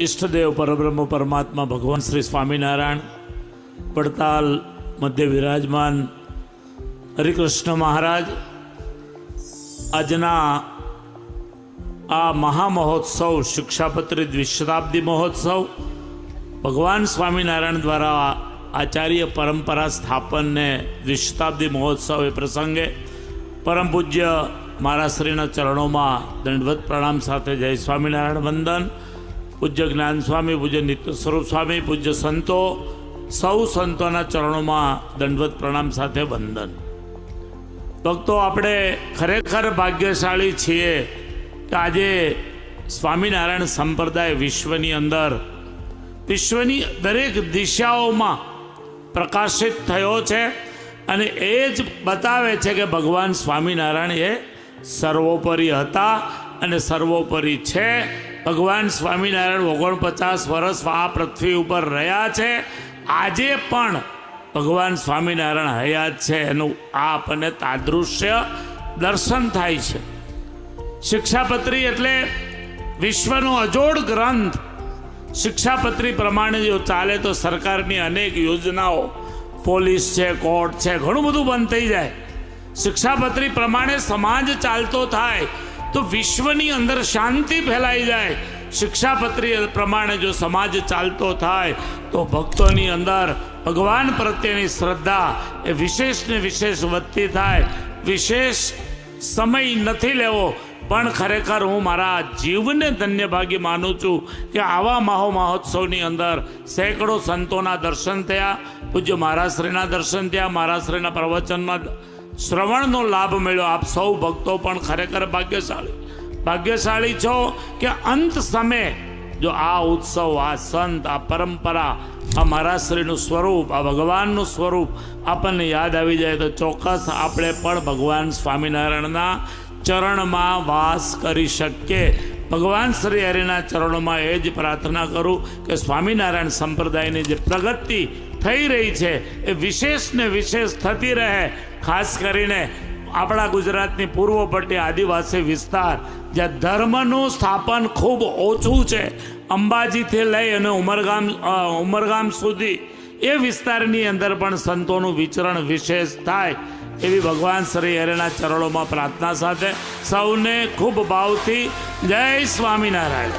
ઈષ્ટદેવ પરબ્રહ્મ પરમાત્મા ભગવાન શ્રી સ્વામિનારાયણ, પડતાલ મધ્ય વિરાજમાન હરિકૃષ્ણ મહારાજ, આજના આ મહામહોત્સવ શિક્ષાપત્રી દ્વિશતાબ્દી મહોત્સવ, ભગવાન સ્વામિનારાયણ દ્વારા આચાર્ય પરંપરા સ્થાપનને દ્વિશતાબ્દી મહોત્સવ એ પ્રસંગે પરમ પૂજ્ય મારા શ્રીના ચરણોમાં દંડવત પ્રણામ સાથે જય સ્વામિનારાયણ વંદન. પૂજ્ય જ્ઞાન સ્વામી પૂજ્ય નિત્ય સ્વરૂપ સ્વામી, પૂજ્ય સંતો, સૌ સંતોના ચરણોમાં દંડવત પ્રણામ સાથે વંદન. ભક્તો, આપણે ખરેખર ભાગ્યશાળી છીએ કે આજે સ્વામિનારાયણ સંપ્રદાય વિશ્વની અંદર, વિશ્વની દરેક દિશાઓમાં પ્રકાશિત થયો છે અને એ જ બતાવે છે કે ભગવાન સ્વામિનારાયણ એ સર્વોપરી હતા અને સર્વોપરી છે. ભગવાન સ્વામિનારાયણ ઓગણપચાસ વર્ષ આ પૃથ્વી ઉપર રહ્યા છે. આજે પણ ભગવાન સ્વામિનારાયણ હયાત છે. એનું આ આપણને તાદૃશ્ય દર્શન થાય છે. શિક્ષાપત્રી એટલે વિશ્વનો અજોડ ગ્રંથ. શિક્ષાપત્રી પ્રમાણે જો ચાલે તો સરકારની અનેક યોજનાઓ, પોલીસ છે, કોર્ટ છે, ઘણું બધું બંધ થઈ જાય. શિક્ષાપત્રી પ્રમાણે સમાજ ચાલતો થાય. તો વિશ્વની અંદર શાંતિ ફેલાઈ જાય. શિક્ષાપત્રી પ્રમાણે જો સમાજ ચાલતો થાય, તો ભક્તોની અંદર ભગવાન પ્રત્યેની શ્રદ્ધા એ વિશેષને વિશેષ વધતી થાય. વિશેષ સમય નથી લેવો, પણ ખરેખર હું મારા જીવને ધન્યભાગી માનું છું કે આવા મહો મહોત્સવની અંદર સેંકડો સંતોના દર્શન થયા, પૂજ્ય મહારાશ્રીના દર્શન થયા મહારાશ્રીના પ્રવચનના શ્રવણનો લાભ મળ્યો. આપ સૌ ભક્તો પણ ખરેખર ભાગ્યશાળી. ભાગ્યશાળી છો કે અંત સમયે જો આ ઉત્સવ, આ સંત, આ પરંપરા, આ મહારાશ્રીનું સ્વરૂપ, આ ભગવાનનું સ્વરૂપ આપણને યાદ આવી જાય તો ચોક્કસ આપણે પણ ભગવાન સ્વામિનારાયણના ચરણમાં વાસ કરી શકીએ. ભગવાન શ્રી હરિના ચરણોમાં એ જ પ્રાર્થના કરું કે સ્વામિનારાયણ સંપ્રદાયની જે પ્રગતિ થઈ રહી છે. એ વિશેષ ને વિશેષ થતી રહે. ખાસ કરીને આપણા ગુજરાતની પૂર્વ પટ્ટી આદિવાસી વિસ્તાર, જ્યાં ધર્મનું સ્થાપન ખૂબ ઓછું છે. અંબાજીથી લઈ અને ઉમરગામ ઉમરગામ સુધી એ વિસ્તારની અંદર પણ સંતોનું વિચરણ વિશેષ થાય એવી ભગવાન શ્રી હરેના ચરણોમાં પ્રાર્થના સાથે સૌને ખૂબ ભાવથી જય સ્વામિનારાયણ.